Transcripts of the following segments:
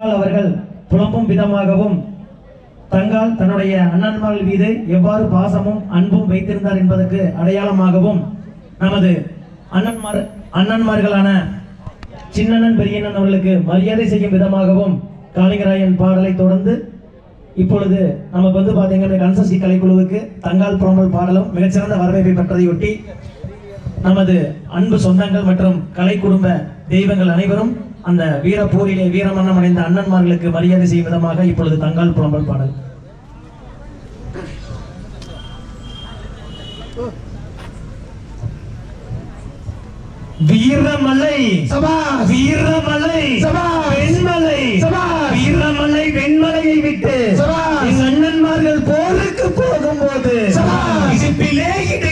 தங்கால் அவர்கள் புலம்பும் விதமாகவும் தங்கால் தன்னுடைய அண்ணன்மார்கள் மீது எவ்வாறு பாசமும் அன்பும் வைத்திருந்தார் என்பதற்கு அடையாளமாகவும் நமது அண்ணன்மார் அண்ணன்மார்களான சின்னண்ணன் பெரியண்ணன் அவர்களுக்கு மரியாதை செய்யும் விதமாகவும் காளிங்கராயன் பாடலை தொடர்ந்து இப்பொழுது நமக்கு வந்து பார்த்தீங்கன்னா கன்சசி கலைக்குழுவுக்கு தங்கால் புலம்பல் பாடலும் மிகச்சிறந்த வரவேற்பை பெற்றதையொட்டி நமது அன்பு சொந்தங்கள் மற்றும் கலை குடும்ப தெய்வங்கள் அனைவரும் அந்த வீரப்போரிலே வீரமரணம் அடைந்த அண்ணன்மார்களுக்கு மரியாதை செய்யும் விதமாக இப்பொழுது தங்கால் புலம்பல் பாடல் வீரமலை சபாஸ் வீரமலை சபாஸ். வெண்மலை சபாஸ். வீரமலை வெண்மலையை விட்டு. என் அண்ணன்மார்கள் போருக்கு போகும்போது சபாஸ். இடுப்பிலே இடை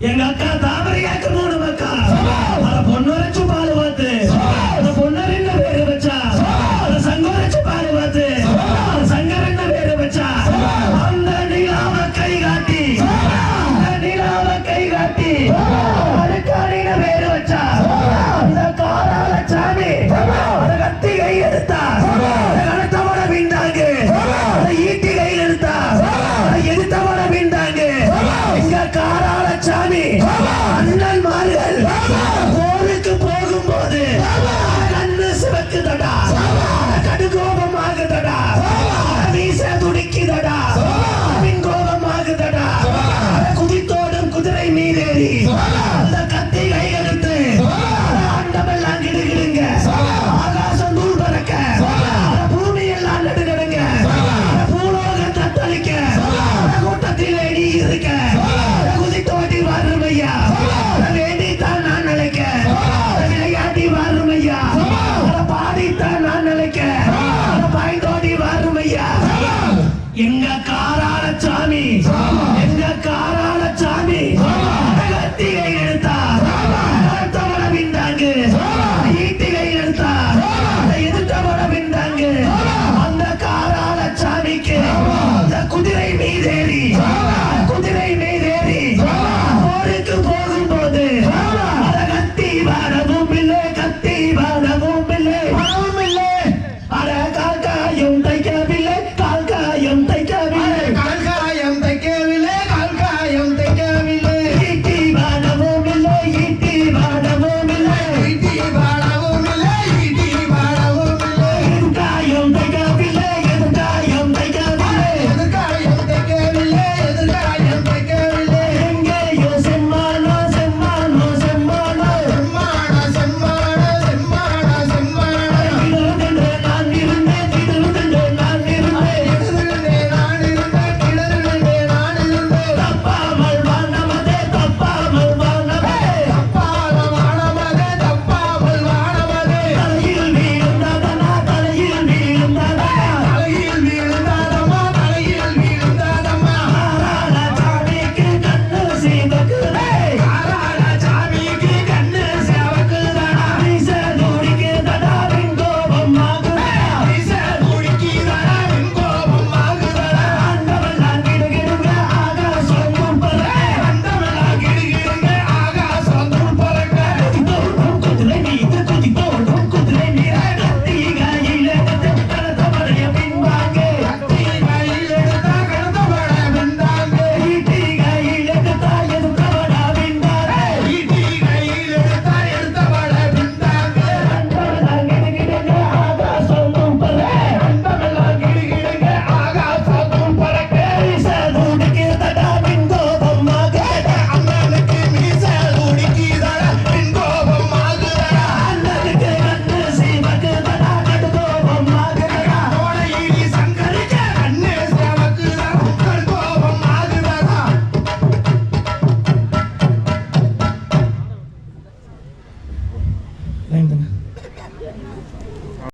எங்க அக்கா தாமரை அக்கா மூணு அக்கா அத பொண்ணு வச்சு பால் பார்த்து. அத பொண்ணு என்ன பேரு வச்சா. அத சங்கம் வச்சு பால் பார்த்து. அத சங்கம் என்ன பேரு வச்சா. அந்த நிலாவ கை காட்டி. அந்த நிலாவ கை காட்டி. அதுக்கான பேரு வச்சா. இந்த காரால சாமி. அத கத்தி கை எடுத்தா.